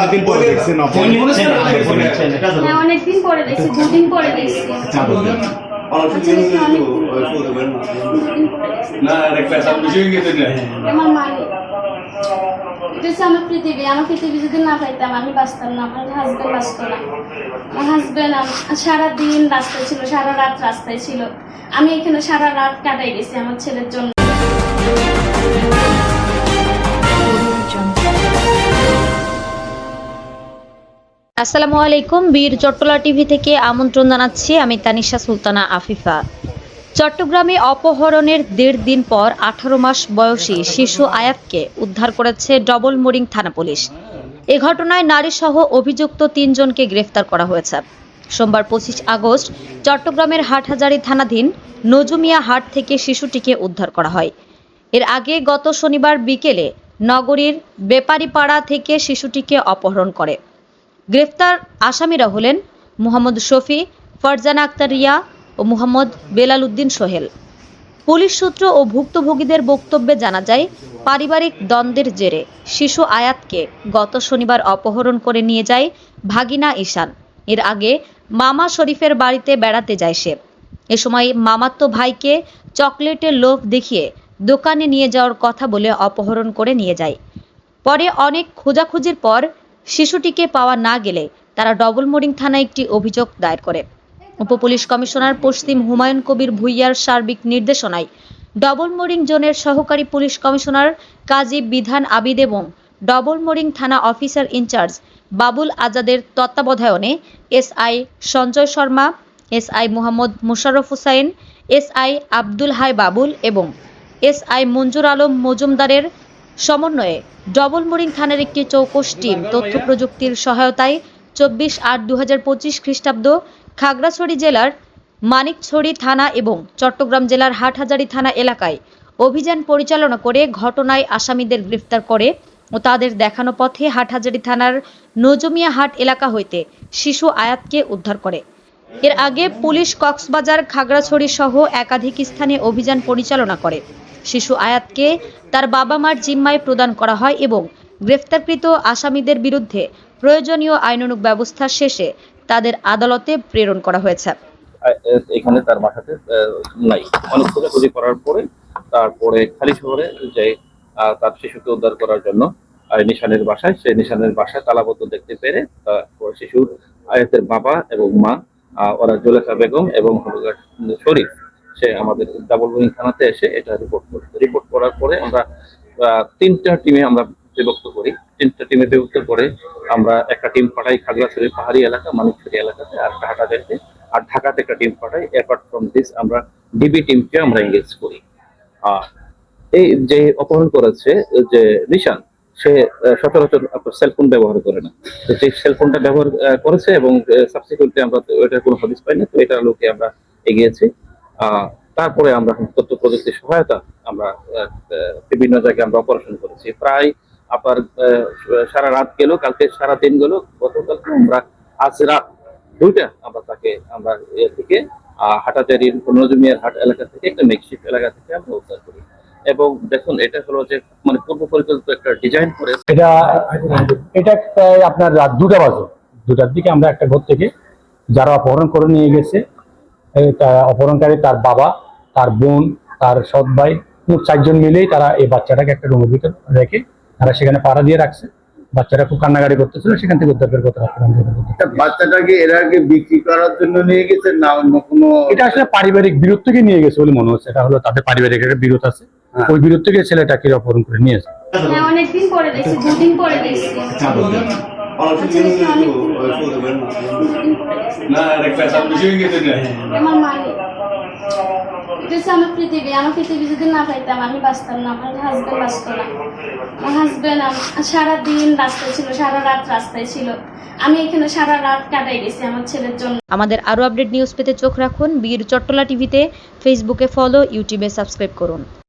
অনেকদিন পরে দেখছেন? হ্যাঁ অনেকদিন পরে দেখছি দুদিন পরে দেখছি। না গেছে আমার এটা আমার পৃথিবী। আমার পৃথিবী যদি না পাইতাম আমি বাঁচতাম না। আমার হাজবেন্ড বাঁচতো না। আমার হাজবেন্ড সারা দিন রাস্তায় ছিল সারা রাত রাস্তায় ছিল। আমি এখানে সারা রাত কাটাই গেছি আমার ছেলের জন্য। আসসালামু আলাইকুম, বীর চট্টলা টিভি থেকে আমন্ত্রণ জানাচ্ছি আমি তানিশা সুলতানা আফিফা। চট্টগ্রামে অপহরণের দেড় দিন পর আঠারো মাস বয়সী শিশু আয়াতকে উদ্ধার করেছে ডবল মোরিং থানা পুলিশ। এ ঘটনায় নারীসহ অভিযুক্ত তিনজনকে গ্রেফতার করা হয়েছে। সোমবার পঁচিশ আগস্ট চট্টগ্রামের হাটহাজারি থানাধীন নজুমিয়া হাট থেকে শিশুটিকে উদ্ধার করা হয়। এর আগে গত শনিবার বিকেলে নগরীর বেপারীপাড়া থেকে শিশুটিকে অপহরণ করে। গ্রেফতার আসামিরা হলেন মোহাম্মদ শফি, ফারজানা আক্তার রিয়া ও মোহাম্মদ বেলাল উদ্দিন সোহেল। পুলিশ সূত্র ও ভুক্তভোগীদের বক্তব্যে জানা যায়, পারিবারিক দ্বন্দ্বের জেরে শিশু আয়াতকে গত শনিবার অপহরণ করে নিয়ে যায় ভাগিনা ঈশান। এর আগে মামা শরীফের বাড়িতে বেড়াতে যায় সে। এ সময় মামাতো ভাইকে চকলেটের লোভ দেখিয়ে দোকানে নিয়ে যাওয়ার কথা বলে অপহরণ করে নিয়ে যায়। পরে অনেক খোঁজাখুঁজির পর শিশুটিকে পাওয়া না গেলে তারা ডবল মোরিং থানায় একটি অভিযোগ দায়ের করে। উপপুলিশ কমিশনার পশ্চিম হুমায়ুন কবির ভুইয়ার সার্বিক নির্দেশনায় ডবল মোরিং জোনের সহকারী পুলিশ কমিশনার কাজী বিধান আবিদ এবং ডবল মোরিং থানা অফিসার ইনচার্জ বাবুল আজাদের তত্ত্বাবধায়নে SI Sanjay Sharma, SI Mohammad Musharraf Hussain, SI Abdul Hai Babul এবং এসআই মঞ্জুর আলম মজুমদারের সমন্বয়ে ডবল মোরিং থানার একটি চৌকস টিম তথ্য প্রযুক্তির সহায়তায় চব্বিশ আট দু হাজার পঁচিশ খ্রিস্টাব্দ খাগড়াছড়ি জেলার মানিকছড়ি থানা এবং চট্টগ্রাম জেলার হাটহাজারি থানা এলাকায় অভিযান পরিচালনা করে ঘটনায় আসামিদের গ্রেফতার করে ও তাদের দেখানো পথে হাটহাজারী থানার নজমিয়া হাট এলাকা হইতে শিশু আয়াতকে উদ্ধার করে। এর আগে পুলিশ কক্সবাজার খাগড়াছড়ি সহ একাধিক স্থানে অভিযান পরিচালনা করে। শিশু আয়াতকে তার বাবা মার জিম্মায় প্রদান করা হয় এবং গ্রেফতারকৃত আসামিদের বিরুদ্ধে প্রয়োজনীয় আইনানুগ ব্যবস্থা শেষে তাদের আদালতে প্রেরণ করা হয়েছে। এখানে তার বাসাতে নাই। অনেক খোঁজাখুঁজি করার পরে তারপরে খালি শহরে যে তার শিশুকে উদ্ধার করার জন্য নিশানের বাসায় সেই নিশানের বাসায় তালাবদ্ধ দেখতে পেরে তারপর শিশুর আয়াতের বাবা এবং মা ওরা জোলেখা বেগম এবং শরীফ সে আমাদের ডাবল বুইং থানাতে এসে এটা রিপোর্ট করে। রিপোর্ট করার পরে আমরা তিনটা টিমে আমরা বিভক্ত করি। তিনটা টিমে বিভক্ত করে আমরা একটা টিম পাঠাই খাগড়াছড়ি পাহাড়ি এলাকা, মানিকছড়ি এলাকাতে, আর হাটাজারিতে আর ঢাকাতে একটা টিম পাঠাই অ্যাপার্ট ফ্রম দিস আমরা ডিবি টিমকে আমরা এঙ্গেজ করি। আর এই যে অপহরণ করেছে, যে নিশান, সে সচরাচর সেলফোন ব্যবহার করে না। তো যে সেলফোনটা ব্যবহার করেছে এবং সাবসিকুয়েন্টলি আমরা ওইটার কোনো হদিস পাইনি তো এটা লোকে আমরা এগিয়েছি। তারপরে আমরা তথ্য প্রযুক্তির সহায়তা আমরা বিভিন্ন জায়গায় আমরা অপারেশন করেছি। প্রায় আপনার সারা রাত গেল কালকে সারা দিন গেল গতকালকে আমরা আজ রাত দুইটা আমরা তাকে আমরা এ থেকে আহ, হাটাজারির নজমিয়ার হাট এলাকা থেকে একটা মেকশিফট এলাকা থেকে আমরা উদ্ধার করি। এবং দেখুন এটা হলো যে মানে পূর্ব পরিকল্পিত একটা ডিজাইন করে এটা এটা প্রায় আপনার রাত দুটা বাজে। দুটার দিকে আমরা একটা ঘর থেকে যারা অপহরণ করে নিয়ে গেছে অপহরণকারী তার বাবা তার বোন তার সৎ ভাই মোট চারজন মিলেই তারা এই বাচ্চাটাকে একটা রুমের ভিতর রেখে তারা সেখানে পাড়া দিয়ে রাখছে। বাচ্চাটা খুব কান্নাকাটি করতেছিল সেখান থেকে উদ্ধার করে করতে বাচ্চাটাকে এর আগে বিক্রি করার জন্য নিয়ে গেছেন না অন্য কোনো এটা আসলে পারিবারিক বিরোধ থেকে নিয়ে গেছে বলে মনে হচ্ছে। এটা হলো তাদের পারিবারিক একটা বিরোধ আছে। হ্যাঁ। ওই বিরোধ থেকে ছেলেটাকে অপহরণ করে নিয়ে যায়। হ্যাঁ অনেকদিন পরে দেখছি দুদিন পরে দেখছি। না গেছে না আমার মালিক এটা হচ্ছে আমার পৃথিবী আমার পৃথিবী যদি না পাইতাম আমি বাঁচতাম না আমার হাজবেন্ড বাঁচতো না। আমার হাজবেন্ড সারা দিন রাস্তায় ছিল সারা রাত রাস্তায় ছিল। আমি এখানে সারা রাত কাটাই গেছি আমার ছেলের জন্য। আমাদের আরও আপডেট নিউজ পেতে চোখ রাখুন বীর চট্টলা টিভিতে ফেসবুকে ফলো ইউটিউবে সাবস্ক্রাইব করুন।